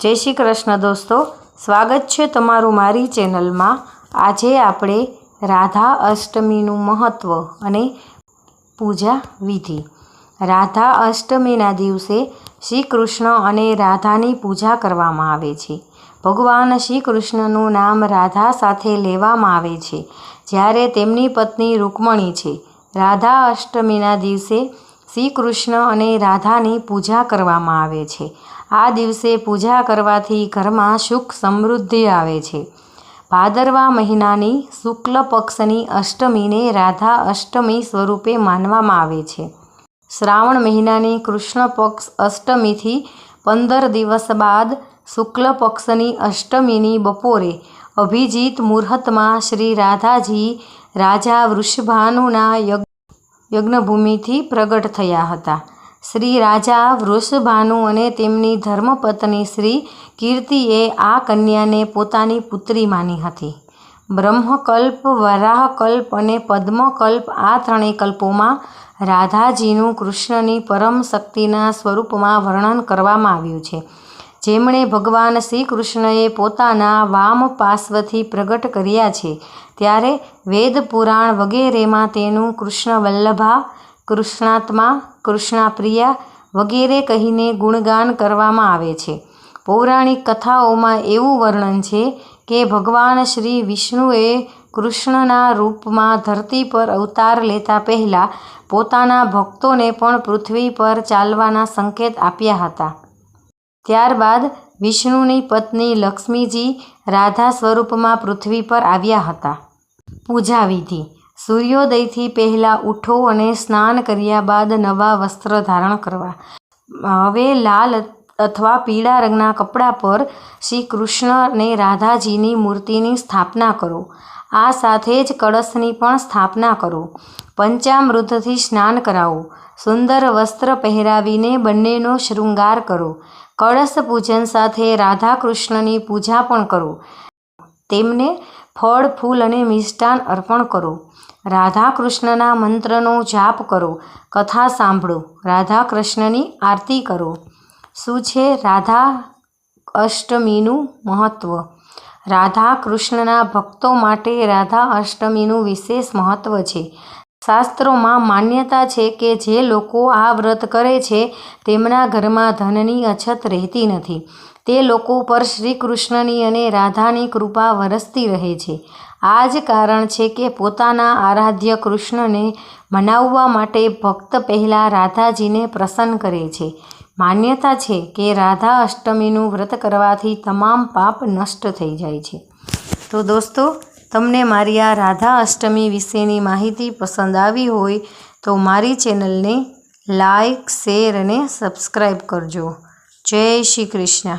જય શ્રી કૃષ્ણ દોસ્તો, સ્વાગત છે તમારું મારી ચેનલમાં. આજે આપણે રાધા અષ્ટમીનું મહત્ત્વ અને પૂજા વિધિ. રાધા અષ્ટમીના દિવસે શ્રી કૃષ્ણ અને રાધાની પૂજા કરવામાં આવે છે. ભગવાન શ્રી કૃષ્ણનું નામ રાધા સાથે લેવામાં આવે છે. જ્યારે તેમની પત્ની રૂકમણી છે, રાધા અષ્ટમીના દિવસે શ્રી કૃષ્ણ અને રાધાની પૂજા કરવામાં આવે છે. આ દિવસે પૂજા કરવાથી ઘરમાં સુખ સમૃદ્ધિ આવે છે. ભાદરવા મહિનાની શુક્લ પક્ષની અષ્ટમીને રાધા અષ્ટમી સ્વરૂપે માનવામાં આવે છે. શ્રાવણ મહિનાની કૃષ્ણ પક્ષ અષ્ટમીથી પંદર દિવસ બાદ શુક્લ પક્ષની અષ્ટમીની બપોરે અભિજીત મુહૂર્તમાં શ્રી રાધાજી રાજા વૃષભાનુના યજ્ઞ યજ્ઞભૂમિથી પ્રગટ થયા હતા. શ્રી રાજા વૃષભાનુ અને તેમની ધર્મપત્ની શ્રી કીર્તિએ આ કન્યાને પોતાની પુત્રી માની હતી. બ્રહ્મકલ્પ, વરાહકલ્પ અને પદ્મકલ્પ આ ત્રણેય કલ્પોમાં રાધાજીનું કૃષ્ણની પરમ શક્તિના સ્વરૂપમાં વર્ણન કરવામાં આવ્યું છે. જેમણે ભગવાન શ્રી કૃષ્ણએ પોતાના વામ પાર્શ્વથી પ્રગટ કર્યા છે, ત્યારે વેદ પુરાણ વગેરેમાં તેનું કૃષ્ણ વલ્લભા, કૃષ્ણાત્મા, કૃષ્ણાપ્રિયા વગેરે કહીને ગુણગાન કરવામાં આવે છે. પૌરાણિક કથાઓમાં એવું વર્ણન છે કે ભગવાન શ્રી વિષ્ણુએ કૃષ્ણના રૂપમાં ધરતી પર અવતાર લેતા પહેલાં પોતાના ભક્તોને પણ પૃથ્વી પર ચાલવાના સંકેત આપ્યા હતા. ત્યારબાદ વિષ્ણુની પત્ની લક્ષ્મીજી રાધા સ્વરૂપમાં પૃથ્વી પર આવ્યા હતા. પૂજા વિધિ. સૂર્યોદયથી પહેલાં ઉઠો અને સ્નાન કર્યા બાદ નવા વસ્ત્ર ધારણ કરવા. હવે લાલ અથવા પીળા રંગના કપડા પર શ્રી કૃષ્ણ અને રાધાજીની મૂર્તિની સ્થાપના કરો. આ સાથે જ કળશની પણ સ્થાપના કરો. પંચામૃતથી સ્નાન કરાવો. સુંદર વસ્ત્ર પહેરાવીને બંનેનો શૃંગાર કરો. કળશ પૂજન સાથે રાધા કૃષ્ણની પૂજા પણ કરો. તેમને ફળ, ફૂલ અને મિષ્ટાન અર્પણ કરો. રાધા કૃષ્ણના મંત્રનો જાપ કરો. કથા સાંભળો. રાધા કૃષ્ણની આરતી કરો. શું છે રાધા અષ્ટમીનું મહત્ત્વ રાધા કૃષ્ણના ભક્તો માટે રાધા અષ્ટમીનું વિશેષ મહત્ત્વ છે. શાસ્ત્રોમાં માન્યતા છે કે જે લોકો આ વ્રત કરે છે તેમના ઘરમાં ધનની અછત રહેતી નથી. તે લોકો પર શ્રી કૃષ્ણની અને રાધાની કૃપા વરસતી રહે છે. આ જ કારણ છે કે પોતાના આરાધ્ય કૃષ્ણને મનાવવા માટે ભક્ત પહેલાં રાધાજીને પ્રસન્ન કરે છે. માન્યતા છે કે રાધા અષ્ટમીનું વ્રત કરવાથી તમામ પાપ નષ્ટ થઈ જાય છે. તો દોસ્તો તમને મારી આ રાધા અષ્ટમી વિશેની માહિતી પસંદ આવી હોય તો મારી ચેનલને લાઈક, શેર અને સબસ્ક્રાઈબ કરજો. જય શ્રી કૃષ્ણ.